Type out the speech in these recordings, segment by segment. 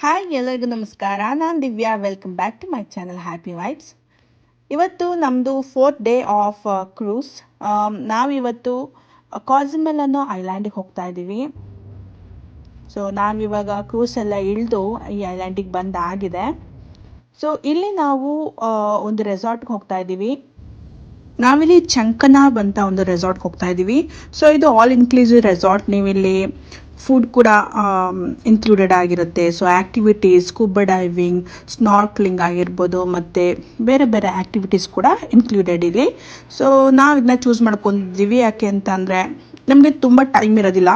Hi ಎಲ್ಲರಿಗೂ ನಮಸ್ಕಾರ ನಾನು Divya welcome back to my channel happy vibes ಇವತ್ತು ನಮ್ಮದು ಫೋರ್ತ್ ಡೇ ಆಫ್ ಕ್ರೂಸ್ ನಾವಿವತ್ತು ಇವತ್ತು ಅನ್ನೋ ಐಲ್ಯಾಂಡಿಗೆ ಹೋಗ್ತಾ ಇದ್ದೀವಿ. ಸೊ ನಾವಿವಾಗ ಕ್ರೂಸ್ ಎಲ್ಲ ಇಳಿದು ಈ ಐಲ್ಯಾಂಡಿಗೆ ಬಂದಾಗಿದೆ ಸೊ ಇಲ್ಲಿ ನಾವು ಆ, ಒಂದು ರೆಸಾರ್ಟ್ಗೆ ಹೋಗ್ತಾ ಇದ್ದೀವಿ. ನಾವಿಲ್ಲಿ ಚಂಕನಾಬ್ ಅಂತ ಒಂದು ರೆಸಾರ್ಟ್ಗೆ ಹೋಗ್ತಾ ಇದ್ದೀವಿ. ಸೊ ಇದು ಆಲ್ ಇನ್ಕ್ಲೂಸಿವ್ ರೆಸಾರ್ಟ್ ನೀವಿಲ್ಲಿ ಫುಡ್ ಕೂಡ ಇನ್ಕ್ಲೂಡೆಡ್ ಆಗಿರುತ್ತೆ. So activities scuba diving snorkelling ಆಗಿರ್ಬೋದು, ಮತ್ತು ಬೇರೆ ಬೇರೆ ಆ್ಯಕ್ಟಿವಿಟೀಸ್ ಕೂಡ ಇನ್ಕ್ಲೂಡೆಡ್ ಇಲ್ಲಿ. ಸೊ ನಾವು ಇದನ್ನ ಚೂಸ್ ಮಾಡ್ಕೊಂಡಿದ್ದೀವಿ ಯಾಕೆ ಅಂತ ಅಂದರೆ, ನಮಗೆ ತುಂಬ ಟೈಮ್ ಇರೋದಿಲ್ಲ.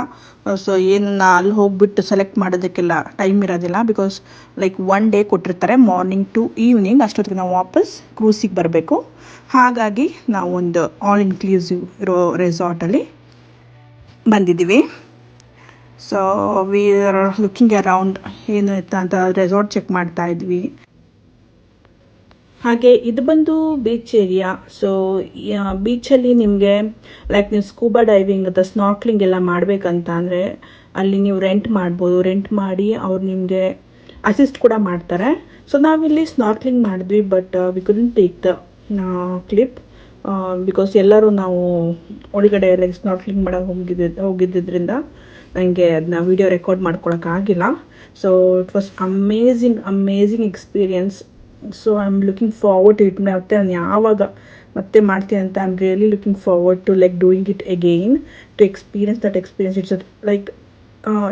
ಸೊ ಏನನ್ನ ಅಲ್ಲಿ ಹೋಗ್ಬಿಟ್ಟು ಸೆಲೆಕ್ಟ್ ಮಾಡೋದಕ್ಕೆಲ್ಲ ಟೈಮ್ ಇರೋದಿಲ್ಲ. ಬಿಕಾಸ್ ಲೈಕ್ ಒನ್ ಡೇ ಕೊಟ್ಟಿರ್ತಾರೆ ಮಾರ್ನಿಂಗ್ ಟು ಈವ್ನಿಂಗ್ ಅಷ್ಟೊತ್ತಿಗೆ ನಾವು ವಾಪಸ್ ಕ್ರೂಸಿಗೆ ಬರಬೇಕು. ಹಾಗಾಗಿ ನಾವು ಒಂದು ಆಲ್ ಇನ್ಕ್ಲೂಸಿವ್ ಇರೋ ರೆಸಾರ್ಟಲ್ಲಿ ಬಂದಿದ್ದೀವಿ. So we are looking around ಏನು ಇತ್ತು ಅಂತ ರೆಸಾರ್ಟ್ ಚೆಕ್ ಮಾಡ್ತಾ ಇದ್ವಿ. ಹಾಗೆ, ಇದು ಬಂದು ಬೀಚ್ ಏರಿಯಾ ಸೊ ಬೀಚಲ್ಲಿ ನಿಮಗೆ ಲೈಕ್ ನೀವು ಸ್ಕೂಬಾ ಡೈವಿಂಗ್ ಅಥವಾ ಸ್ನಾರ್ಕ್ಲಿಂಗ್ ಎಲ್ಲ ಮಾಡಬೇಕಂತ ಅಂದರೆ, ಅಲ್ಲಿ ನೀವು ರೆಂಟ್ ಮಾಡ್ಬೋದು. ರೆಂಟ್ ಮಾಡಿ ಅವ್ರು ನಿಮಗೆ ಅಸಿಸ್ಟ್ ಕೂಡ ಮಾಡ್ತಾರೆ. ಸೊ ನಾವಿಲ್ಲಿ ಸ್ನಾರ್ಕ್ಲಿಂಗ್ ಮಾಡಿದ್ವಿ but we couldn't take the clip because ಎಲ್ಲರೂ ನಾವು ಒಳಗಡೆ ಲೈಕ್ ಸ್ನಾರ್ಕ್ಲಿಂಗ್ ಮಾಡೋಕೆ ಹೋಗಿದ್ದ ಹೋಗಿದ್ದರಿಂದ ನನಗೆ ಅದನ್ನ video record ಮಾಡ್ಕೊಳಕ್ಕಾಗಿಲ್ಲ so it was amazing amazing experience so I am looking forward it ಮತ್ತೆ ನಾನು ಯಾವಾಗ ಮತ್ತೆ ಮಾಡ್ತೀನಿ ಅಂತ I am really looking forward to like doing it again to experience that experience it's like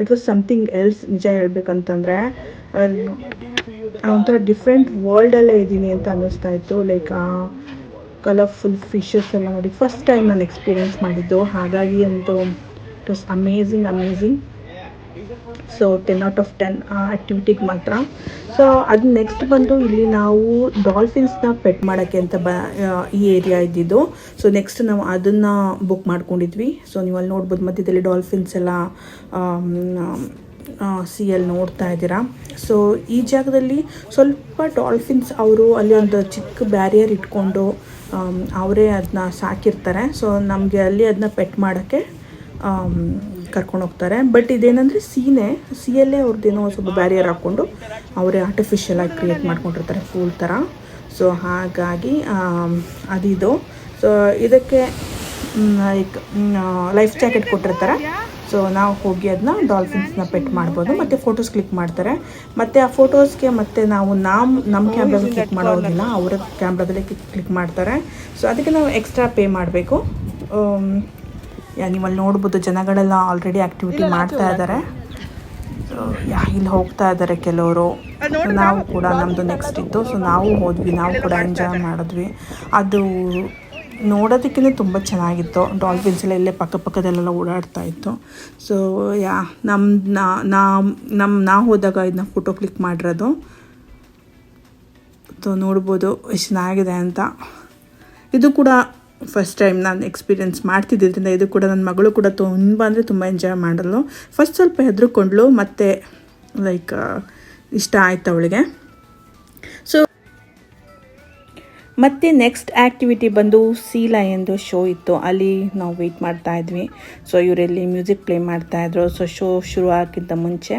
it was something else ನಿಜ ಹೇಳ್ಬೇಕಂತಂದರೆ ಒಂಥರ different ವರ್ಲ್ಡಲ್ಲೇ ಇದ್ದೀನಿ ಅಂತ ಅನ್ನಿಸ್ತಾ ಇತ್ತು. ಲೈಕ್ ಕಲರ್ಫುಲ್ ಫಿಶಸ್ ಎಲ್ಲ ನೋಡಿ ಫಸ್ಟ್ ಟೈಮ್ ನಾನು ಎಕ್ಸ್ಪೀರಿಯನ್ಸ್ ಮಾಡಿದ್ದು. ಹಾಗಾಗಿ ಅಂತೂ it was amazing amazing so ten out of ten ಆ್ಯಕ್ಟಿವಿಟಿಗೆ ಮಾತ್ರ. ಸೊ ಅದು ನೆಕ್ಸ್ಟ್ ಬಂದು ಇಲ್ಲಿ ನಾವು ಡಾಲ್ಫಿನ್ಸ್ನ ಪೆಟ್ ಮಾಡೋಕ್ಕೆ ಅಂತ ಬ ಈ ಏರಿಯಾ ಇದ್ದಿದ್ದು. ಸೊ ನೆಕ್ಸ್ಟ್ ನಾವು ಅದನ್ನು ಬುಕ್ ಮಾಡ್ಕೊಂಡಿದ್ವಿ. ಸೊ ನೀವು ಅಲ್ಲಿ ನೋಡ್ಬೋದು, ಮಧ್ಯದಲ್ಲಿ ಡಾಲ್ಫಿನ್ಸ್ ಎಲ್ಲ ಸಿಯಲ್ಲಿ ನೋಡ್ತಾ ಇದ್ದೀರಾ. ಸೊ ಈ ಜಾಗದಲ್ಲಿ ಸ್ವಲ್ಪ ಡಾಲ್ಫಿನ್ಸ್ ಅವರು ಅಲ್ಲಿ ಒಂದು ಚಿಕ್ಕ ಬ್ಯಾರಿಯರ್ ಇಟ್ಕೊಂಡು ಅವರೇ ಅದನ್ನ ಸಾಕಿರ್ತಾರೆ. ಸೊ ನಮಗೆ ಅಲ್ಲಿ ಅದನ್ನ ಪೆಟ್ ಮಾಡೋಕ್ಕೆ ಕರ್ಕೊಂಡು ಹೋಗ್ತಾರೆ. ಬಟ್ ಇದೇನಂದರೆ ಸೀನೆ, ಸಿಯಲ್ಲೇ ಅವ್ರದ್ದೇನೋ ಸ್ವಲ್ಪ ಬ್ಯಾರಿಯರ್ ಹಾಕ್ಕೊಂಡು ಅವರೇ ಆರ್ಟಿಫಿಷಿಯಲ್ ಆಗಿ ಕ್ರಿಯೇಟ್ ಮಾಡ್ಕೊಂಡಿರ್ತಾರೆ ಫೂಲ್ ಥರ ಸೊ ಹಾಗಾಗಿ ಅದಿದು. ಸೊ ಇದಕ್ಕೆ ಲೈಕ್ ಲೈಫ್ ಜಾಕೆಟ್ ಕೊಟ್ಟಿರ್ತಾರೆ. ಸೊ ನಾವು ಹೋಗಿ ಅದನ್ನ ಡಾಲ್ಫಿನ್ಸ್ನ ಪೆಟ್ ಮಾಡ್ಬೋದು. ಮತ್ತು ಫೋಟೋಸ್ ಕ್ಲಿಕ್ ಮಾಡ್ತಾರೆ. ಮತ್ತು ಆ ಫೋಟೋಸ್ಗೆ ಮತ್ತು ನಾವು ನಮ್ಮ ನಮ್ಮ ಕ್ಯಾಮ್ರಾದಲ್ಲಿ ಕ್ಲಿಕ್ ಮಾಡೋದಿಲ್ಲ. ಅವರ ಕ್ಯಾಮ್ರಾದಲ್ಲಿ ಕ್ಲಿಕ್ ಮಾಡ್ತಾರೆ. ಸೊ ಅದಕ್ಕೆ ನಾವು ಎಕ್ಸ್ಟ್ರಾ ಪೇ ಮಾಡಬೇಕು. ಯಾ ನೀವು ಅಲ್ಲಿ ನೋಡ್ಬೋದು ಜನಗಳೆಲ್ಲ ಆಲ್ರೆಡಿ ಆ್ಯಕ್ಟಿವಿಟಿ ಮಾಡ್ತಾ ಇದ್ದಾರೆ ಯಾ ಇಲ್ಲಿ ಹೋಗ್ತಾ ಇದ್ದಾರೆ ಕೆಲವರು. ನಾವು ಕೂಡ ನಮ್ಮದು ನೆಕ್ಸ್ಟ್ ಇತ್ತು. ಸೊ ನಾವು ಹೋದ್ವಿ ನಾವು ಕೂಡ ಎಂಜಾಯ್ ಮಾಡಿದ್ವಿ. ಅದು ನೋಡೋದಕ್ಕೇ ತುಂಬ ಚೆನ್ನಾಗಿತ್ತು. ಡಾಲ್ಫಿನ್ಸ್ ಎಲ್ಲ ಇಲ್ಲೇ ಪಕ್ಕ ಪಕ್ಕದಲ್ಲೆಲ್ಲ ಓಡಾಡ್ತಾ ಇತ್ತು. ಸೊ ಯಾ ನಮ್ಮ ನಮ್ಮ ನಾ ಹೋದಾಗ ಇದನ್ನ ಫೋಟೋ ಕ್ಲಿಕ್ ಮಾಡಿರೋದು. ಸೊ ನೋಡ್ಬೋದು ಎಷ್ಟು ಚೆನ್ನಾಗಿದೆ ಅಂತ. ಇದು ಕೂಡ ಫಸ್ಟ್ ಟೈಮ್ ನಾನು ಎಕ್ಸ್ಪೀರಿಯೆನ್ಸ್ ಮಾಡ್ತಿದ್ದರಿಂದ ಇದು ಕೂಡ ನನ್ನ ಮಗಳು ಕೂಡ ತುಂಬ ಅಂದರೆ ತುಂಬ ಎಂಜಾಯ್ ಮಾಡಲು ಫಸ್ಟ್ ಸ್ವಲ್ಪ ಹೆದರ್ಕೊಂಡ್ಳು, ಮತ್ತು ಲೈಕ್ ಇಷ್ಟ ಆಯ್ತು ಅವಳಿಗೆ. ಸೊ ಮತ್ತು ನೆಕ್ಸ್ಟ್ ಆ್ಯಕ್ಟಿವಿಟಿ ಬಂದು ಸೀಲಾ ಎಂದು ಶೋ ಇತ್ತು. ಅಲ್ಲಿ ನಾವು ವೆಯ್ಟ್ ಮಾಡ್ತಾ ಇದ್ವಿ. ಸೊ ಇವರಲ್ಲಿ ಮ್ಯೂಸಿಕ್ ಪ್ಲೇ ಮಾಡ್ತಾಯಿದ್ರು ಸೊ ಶೋ ಶುರು ಆಗಿಂತ ಮುಂಚೆ.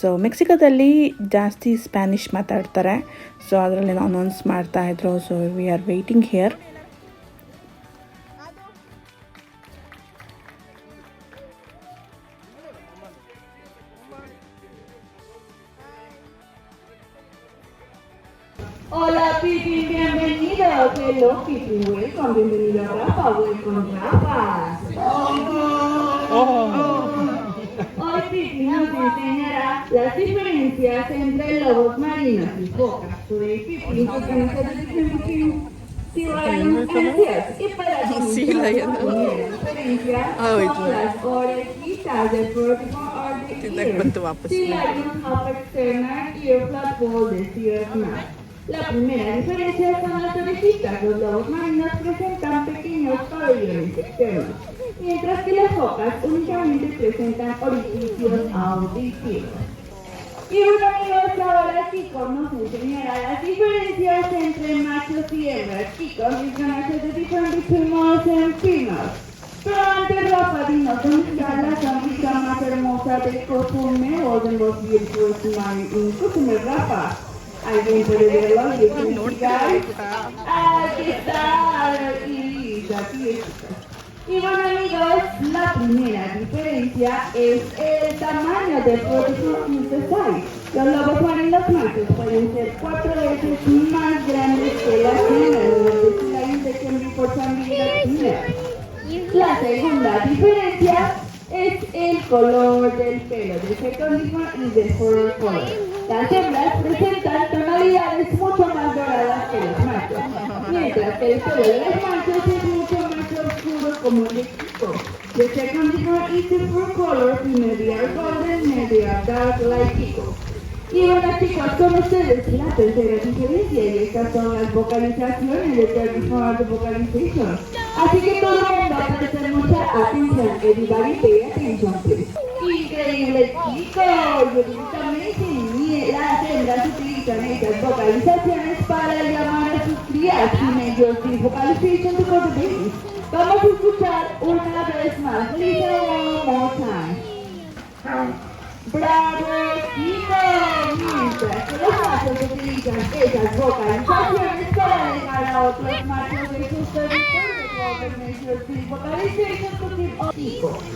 ಸೊ ಮೆಕ್ಸಿಕೋದಲ್ಲಿ ಜಾಸ್ತಿ ಸ್ಪ್ಯಾನಿಷ್ ಮಾತಾಡ್ತಾರೆ. ಸೊ ಅದರಲ್ಲಿ ಅನೌನ್ಸ್ ಮಾಡ್ತಾಯಿದ್ರು so we are waiting here Hola Pipi, bienvenido. Hello Pipi, welcome. Bienvenido a Rafa, welcome Rafa. Oh, Hoy Pipi nos enseñará las diferencias entre lobos marinos y focas. Today eh, Pipi sí, Ah. Las orejitas de próximo orden. Te das y. La primera diferencia son las orejitas. Los lobos marinos presentan pequeños pabellones externos, mientras que las focas únicamente presentan orificios auditivos. Y bueno amigos, ahora chicos nos enseñará las diferencias entre machos y hembras. Chicos, it's gonna show the difference between males and females. Pero antes Rafa, dinos, ¿dónde está la camisa más hermosa del costume o de los virtuos un costume Rafa? ¿Alguien puede verlo y explicar? Aquí está, y aquí está. Y bueno amigos, la primera diferencia es el tamaño del que usáis. Los lobos marinos machos pueden ser cuatro veces más grandes que las hembras, los La segunda diferencia es el color del pelo, del fecundismo y del fur color. Las hembras presentan tonalidades mucho más doradas que los machos, mientras que el pelo de los machos es mucho más oscuro como el chico. The second one is the fur color, maybe are golden, are dark like chico. Y bueno chicos, con ustedes la tercera diferencia y estas son las vocalizaciones de Forward Vocalization. Así que todo el mundo va a prestar mucha atención. Everybody pay attention please. Increíble chicos. Y las hembras utilizan estas vocalizaciones para llamar a sus crías. Teenagers use vocalization to the babies. Vamos a escuchar una vez más. Listen one more time. ¡Bravo, chicos! Mientras que los machos utilizan esas vocalizaciones para dejar a otros machos de sus territorios,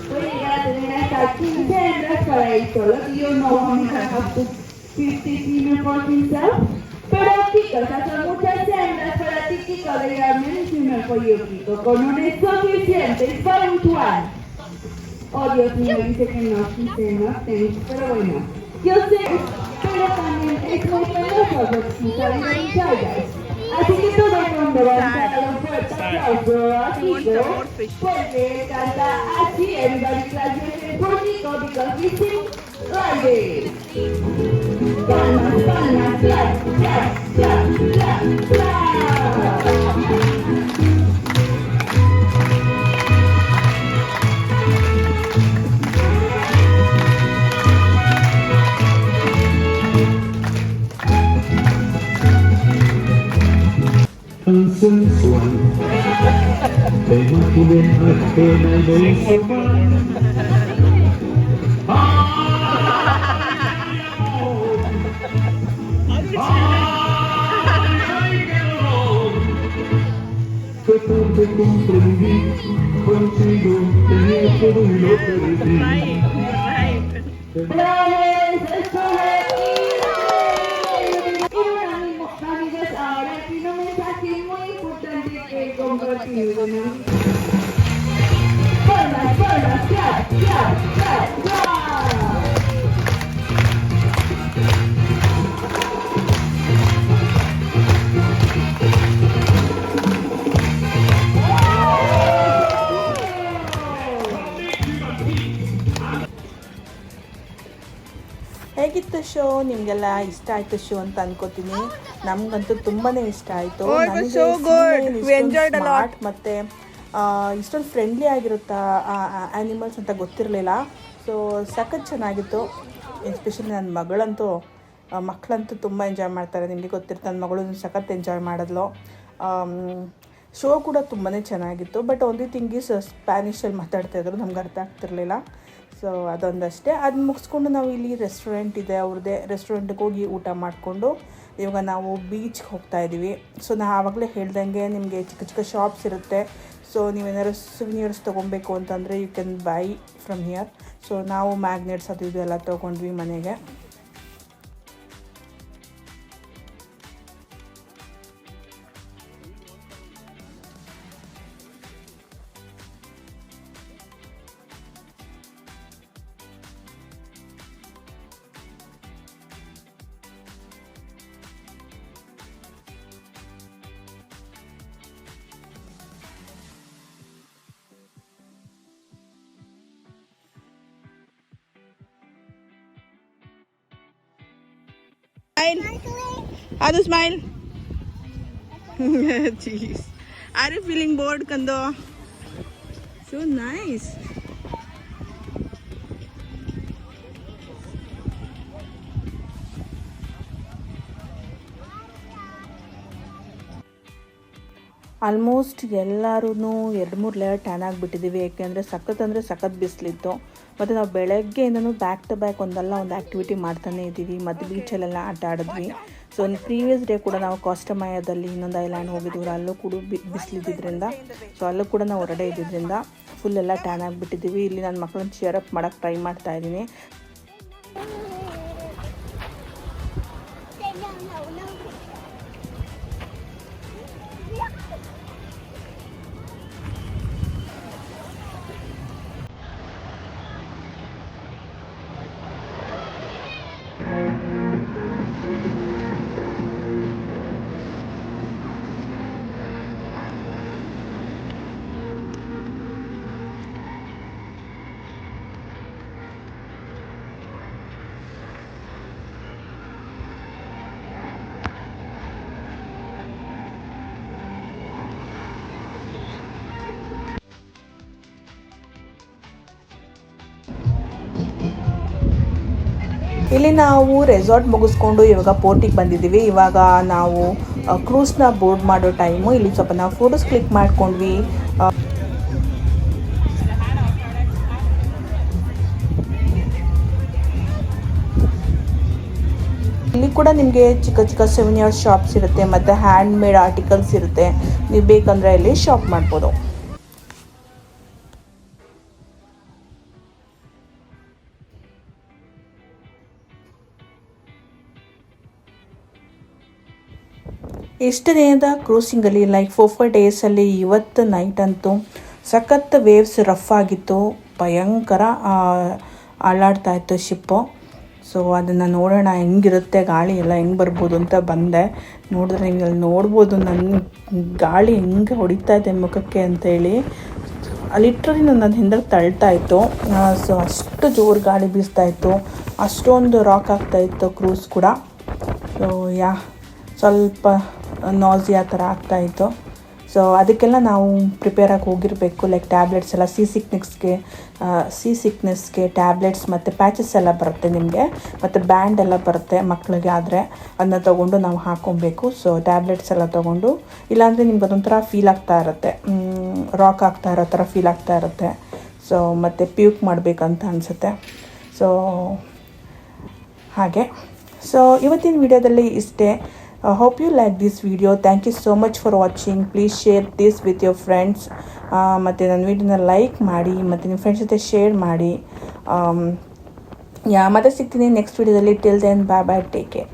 Puede llegar a tener hasta 15 hembras para él solo, y yo no vamos a have to 50 female for. Pero chicos, muchas para you. Con un suficiente. Oh, Dios mío, dice que no existe, no thanks, pero bueno. Yo sé, pero también es muy peligroso representar guys. Así que todo el mundo va a dar acroático porque canta así en variaciones del público because comprendí contigo que yo soy lo perdí. Bravo, show ನಿಮಗೆಲ್ಲ ಇಷ್ಟ ಆಯ್ತು show ಅಂತ ಅನ್ಕೋತೀನಿ. ನಮ್ಗಂತೂ ತುಂಬಾನೇ ಇಷ್ಟ ಆಯ್ತು. Oh. Smart ಮತ್ತೆ ಆ, ಇಷ್ಟೊಂದು ಫ್ರೆಂಡ್ಲಿ ಆಗಿರುತ್ತಾ ಆ್ಯನಿಮಲ್ಸ್ ಅಂತ ಗೊತ್ತಿರಲಿಲ್ಲ. ಸೊ ಸಖತ್ ಚೆನ್ನಾಗಿತ್ತು. ಎಸ್ಪೆಷಲಿ ನನ್ನ ಮಗಳಂತೂ ಮಕ್ಕಳಂತೂ ತುಂಬ ಎಂಜಾಯ್ ಮಾಡ್ತಾರೆ. ನಿಮಗೆ ಗೊತ್ತಿರುತ್ತೆ ನನ್ನ ಮಗಳು ಸಖತ್ ಎಂಜಾಯ್ ಮಾಡಿದ್ಲು. ಶೋ ಕೂಡ ತುಂಬಾ ಚೆನ್ನಾಗಿತ್ತು. ಬಟ್ ಒಂದೇ ಥಿಂಗ್ ಈಸ್ ಸ್ಪ್ಯಾನಿಷಲ್ಲಿ ಮಾತಾಡ್ತಾ ಇದ್ರು. ನಮ್ಗೆ ಅರ್ಥ ಆಗ್ತಿರ್ಲಿಲ್ಲ. ಸೊ ಅದೊಂದಷ್ಟೇ. ಅದು ಮುಗಿಸ್ಕೊಂಡು ನಾವು ಇಲ್ಲಿ ರೆಸ್ಟೋರೆಂಟ್ ಇದೆ ಅವ್ರದ್ದೇ ರೆಸ್ಟೋರೆಂಟ್ಗೆ ಹೋಗಿ ಊಟ ಮಾಡಿಕೊಂಡು ಇವಾಗ ನಾವು ಬೀಚ್ಗೆ ಹೋಗ್ತಾ ಇದ್ದೀವಿ ಸೊ ನಾ ಆವಾಗಲೇ ಹೇಳ್ದಂಗೆ ನಿಮಗೆ ಚಿಕ್ಕ ಚಿಕ್ಕ ಶಾಪ್ಸ್ ಇರುತ್ತೆ. ಸೊ ನೀವೇನಾದ್ರು ಸುವಿನಿಯರ್ಸ್ ತೊಗೊಬೇಕು ಅಂತಂದರೆ you can buy from here so ನಾವು ಮ್ಯಾಗ್ನೆಟ್ಸ್ ಅದು ಇದು ಎಲ್ಲ ತೊಗೊಂಡ್ವಿ ಮನೆಗೆ. How to smile? Jeez. Are you feeling bored, Kando? So nice. Almost ಎಲ್ಲರೂ ಎರಡು ಮೂರು ಲೇಯರ್ ಟ್ಯಾನ್ ಆಗಿಬಿಟ್ಟಿದ್ದೀವಿ ಯಾಕೆಂದರೆ ಸಖತ್ ಅಂದರೆ ಸಖತ್ ಬಿಸಿಲಿತ್ತು ಮತ್ತು ನಾವು ಬೆಳಗ್ಗೆಯಿಂದನೂ ಬ್ಯಾಕ್ ಟು ಬ್ಯಾಕ್ ಒಂದಲ್ಲ ಒಂದು ಆ್ಯಕ್ಟಿವಿಟಿ ಮಾಡ್ತಾನೆ ಇದ್ದೀವಿ, ಮತ್ತು ಬೀಚಲ್ಲೆಲ್ಲ ಆಟ ಆಡಿದ್ವಿ. ಸೊ ಒಂದು ಪ್ರೀವಿಯಸ್ ಡೇ ಕೂಡ ನಾವು ಕಾಸ್ಟಮಯದಲ್ಲಿ ಇನ್ನೊಂದು ಐಲ್ಯಾಂಡ್ ಹೋಗಿದ್ವಿ ಅಲ್ಲೂ ಕೂಡ ಬಿ ಬಿಸಿಲಿದ್ದರಿಂದ ಸೊ ಅಲ್ಲೂ ಕೂಡ ನಾವು ಹೊರಡೆ ಇದ್ದಿದ್ದರಿಂದ ಫುಲ್ ಎಲ್ಲ ಟ್ಯಾನ್ ಆಗಿಬಿಟ್ಟಿದ್ದೀವಿ. ಇಲ್ಲಿ ನನ್ನ ಮಕ್ಕಳನ್ನ ಅಪ್ ಮಾಡೋಕ್ಕೆ ಟ್ರೈ ಮಾಡ್ತಾ ಇದ್ದೀನಿ. ಇಲ್ಲಿ ನಾವು ರೆಸಾರ್ಟ್ ಮುಗಿಸ್ಕೊಂಡು ಇವಾಗ ಪೋರ್ಟಿಗೆ ಬಂದಿದ್ದೀವಿ. ಇವಾಗ ನಾವು ಕ್ರೂಸ್ನ ಬೋರ್ಡ್ ಮಾಡೋ ಟೈಮು ಇಲ್ಲಿ ಸ್ವಲ್ಪ ನಾವು ಫೋಟೋಸ್ ಕ್ಲಿಕ್ ಮಾಡ್ಕೊಂಡ್ವಿ. ಇಲ್ಲಿ ಕೂಡ ನಿಮಗೆ ಚಿಕ್ಕ ಚಿಕ್ಕ ಸೆವೆನಿಯರ್ ಶಾಪ್ಸ್ ಇರುತ್ತೆ, ಮತ್ತು ಹ್ಯಾಂಡ್ ಮೇಡ್ ಆರ್ಟಿಕಲ್ಸ್ ಇರುತ್ತೆ. ನೀವು ಬೇಕಂದರೆ ಇಲ್ಲಿ ಶಾಪ್ ಮಾಡ್ಬೋದು. ಇಷ್ಟು ದಿನದ ಕ್ರೂಸಿಂಗಲ್ಲಿ ಲೈಕ್ ಫೋರ್ ಫೋರ್ ಡೇಸಲ್ಲಿ ಇವತ್ತು ನೈಟ್ ಅಂತೂ ಸಖತ್ ವೇವ್ಸ್ ರಫ್ ಆಗಿತ್ತು. ಭಯಂಕರ ಅಲ್ಲಾಡ್ತಾ ಇತ್ತು ಶಿಪ್ಪು ಸೊ ಅದನ್ನು ನೋಡೋಣ, ಹೆಂಗಿರುತ್ತೆ, ಗಾಳಿ ಎಲ್ಲ ಹೆಂಗೆ ಬರ್ಬೋದು ಅಂತ ಬಂದೆ. ನೋಡಿದ್ರೆ ನಿಮ್ಗೆ ಅಲ್ಲಿ ನೋಡ್ಬೋದು ನನ್ನ ಗಾಳಿ ಹೆಂಗೆ ಹೊಡಿತಾ ಇದೆ ಮುಖಕ್ಕೆ ಅಂತೇಳಿ ಲಿಟ್ರಲಿ ನನ್ನ ಹಿಂದೆ ತಳ್ತಾ ಇತ್ತು. ಸೊ ಅಷ್ಟು ಜೋರು ಗಾಳಿ ಬೀಸ್ತಾ ಇತ್ತು. ಅಷ್ಟೊಂದು ರಾಕ್ ಆಗ್ತಾ ಇತ್ತು ಕ್ರೂಸ್ ಕೂಡ. ಸೊ ಯಾ ಸ್ವಲ್ಪ ನಾಸಿಯಾ ಥರ ಆಗ್ತಾಯಿತ್ತು ಸೊ ಅದಕ್ಕೆಲ್ಲ ನಾವು ಪ್ರಿಪೇರ್ ಆಗಿ ಹೋಗಿರಬೇಕು ಲೈಕ್ ಟ್ಯಾಬ್ಲೆಟ್ಸ್ ಎಲ್ಲ ಸಿ ಸಿಕ್ನೆಸ್ಗೆ ಸಿ ಸಿಕ್ನೆಸ್ಗೆ ಟ್ಯಾಬ್ಲೆಟ್ಸ್ ಮತ್ತು ಪ್ಯಾಚಸ್ ಎಲ್ಲ ಬರುತ್ತೆ ನಿಮಗೆ, ಮತ್ತು ಬ್ಯಾಂಡ್ ಎಲ್ಲ ಬರುತ್ತೆ ಮಕ್ಕಳಿಗೆ ಆದರೆ ಅದನ್ನ ತೊಗೊಂಡು ನಾವು ಹಾಕ್ಕೊಬೇಕು ಸೊ ಟ್ಯಾಬ್ಲೆಟ್ಸ್ ಎಲ್ಲ ತೊಗೊಂಡು, ಇಲ್ಲಾಂದರೆ ನಿಮ್ಗೆ ಅದೊಂಥರ ಫೀಲ್ ಆಗ್ತಾ ಇರುತ್ತೆ. ರಾಕ್ ಆಗ್ತಾ ಇರೋ ಥರ ಫೀಲ್ ಆಗ್ತಾ ಇರುತ್ತೆ. ಸೊ ಮತ್ತು ಪ್ಯೂಕ್ ಮಾಡಬೇಕಂತ ಅನಿಸುತ್ತೆ. ಸೊ ಹಾಗೆ. ಸೊ ಇವತ್ತಿನ ವಿಡಿಯೋದಲ್ಲಿ ಇಷ್ಟೇ. Hope you like this video. Thank you so much for watching. Please share this with your friends. ಮತ್ತು ನನ್ನ ವಿಡಿಯೋನ ಲೈಕ್ ಮಾಡಿ ಮತ್ತು ನಿಮ್ಮ ಫ್ರೆಂಡ್ಸ್ ಜೊತೆ ಶೇರ್ ಮಾಡಿ ಯಾ ಮತ್ತೆ ಸಿಗ್ತೀನಿ ನೆಕ್ಸ್ಟ್ ವಿಡಿಯೋದಲ್ಲಿ till then bye bye take care